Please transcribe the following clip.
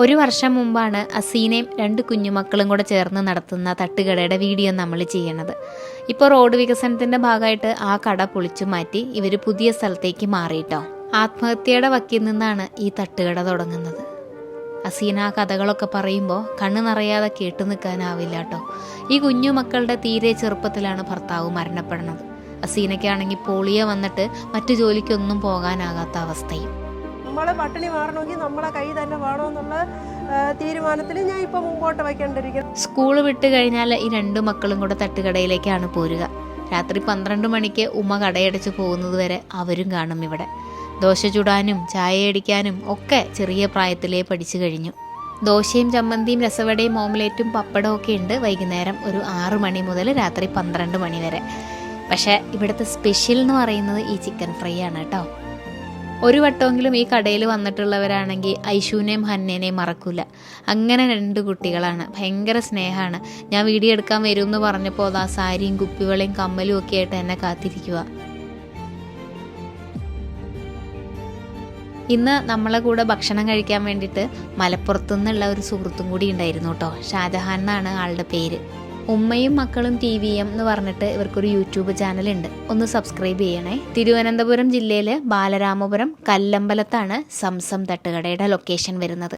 ഒരു വർഷം മുമ്പാണ് അസീനയും രണ്ട് കുഞ്ഞുമക്കളും കൂടെ ചേർന്ന് നടത്തുന്ന തട്ടുകടയുടെ വീഡിയോ നമ്മൾ ചെയ്യണത്. ഇപ്പോൾ റോഡ് വികസനത്തിന്റെ ഭാഗമായിട്ട് ആ കട പൊളിച്ചു മാറ്റി ഇവർ പുതിയ സ്ഥലത്തേക്ക് മാറിയിട്ടോ. ആത്മഹത്യയുടെ വക്കിൽ നിന്നാണ് ഈ തട്ടുകട തുടങ്ങുന്നത്. അസീന ആ കഥകളൊക്കെ പറയുമ്പോൾ കണ്ണ് നിറയാതെ കേട്ടു നിൽക്കാനാവില്ല കേട്ടോ ഈ കുഞ്ഞുമക്കളുടെ തീരെ ചെറുപ്പത്തിലാണ് ഭർത്താവ് മരണപ്പെടുന്നത്. അസീനയ്ക്കാണെങ്കിൽ പോളിയോ വന്നിട്ട് മറ്റു ജോലിക്കൊന്നും പോകാനാകാത്ത അവസ്ഥയും. നമ്മളെ പട്ടിണി മാറണമെങ്കിൽ നമ്മളെ കൈ തന്നെ വേണമെന്നുള്ള തീരുമാനത്തിൽ ഞാൻ ഇപ്പോൾ മുമ്പോട്ട് വയ്ക്കേണ്ടിരിക്കുന്നു സ്കൂൾ വിട്ട് കഴിഞ്ഞാൽ ഈ രണ്ട് മക്കളും കൂടെ തട്ടുകടയിലേക്കാണ് പോരുക. രാത്രി പന്ത്രണ്ട് മണിക്ക് ഉമ്മ കടയടച്ച് പോകുന്നത് വരെ അവരും കാണും ഇവിടെ. ദോശ ചുടാനും ചായയടിക്കാനും ഒക്കെ ചെറിയ പ്രായത്തിലേ പഠിച്ചു കഴിഞ്ഞു. ദോശയും ചമ്മന്തിയും രസവടയും ഓംലേറ്റും പപ്പടവും ഒക്കെ ഉണ്ട് വൈകുന്നേരം ഒരു ആറു മണി മുതൽ രാത്രി പന്ത്രണ്ട് മണി വരെ. പക്ഷേ ഇവിടുത്തെ സ്പെഷ്യൽ എന്ന് പറയുന്നത് ഈ ചിക്കൻ ഫ്രൈ ആണ് കേട്ടോ. ഒരു വട്ടമെങ്കിലും ഈ കടയിൽ വന്നിട്ടുള്ളവരാണെങ്കിൽ ഐശുവിനെയും ഹന്നേനെയും മറക്കില്ല അങ്ങനെ രണ്ട് കുട്ടികളാണ്. ഭയങ്കര സ്നേഹമാണ്. ഞാൻ വീഡിയോ എടുക്കാൻ വരും എന്ന് പറഞ്ഞപ്പോൾ ആ സാരിയും കുപ്പിവളയും കമ്മലും ഒക്കെ ആയിട്ട് എന്നെ കാത്തിരിക്കുക ഇന്ന് നമ്മളെ കൂടെ ഭക്ഷണം കഴിക്കാൻ വേണ്ടിയിട്ട് മലപ്പുറത്തു നിന്നുള്ള ഒരു സുഹൃത്തും കൂടി ഉണ്ടായിരുന്നു കേട്ടോ. ഷാജഹാൻ എന്നാണ് ആളുടെ പേര്. ഉമ്മയും മക്കളും ടി വി എം എന്ന് പറഞ്ഞിട്ട് ഇവർക്കൊരു യൂട്യൂബ് ചാനൽ ഉണ്ട് ഒന്ന് സബ്സ്ക്രൈബ് ചെയ്യണേ. തിരുവനന്തപുരം ജില്ലയിലെ ബാലരാമപുരം കല്ലമ്പലത്താണ് സംസം തട്ടുകടയുടെ ലൊക്കേഷൻ വരുന്നത്.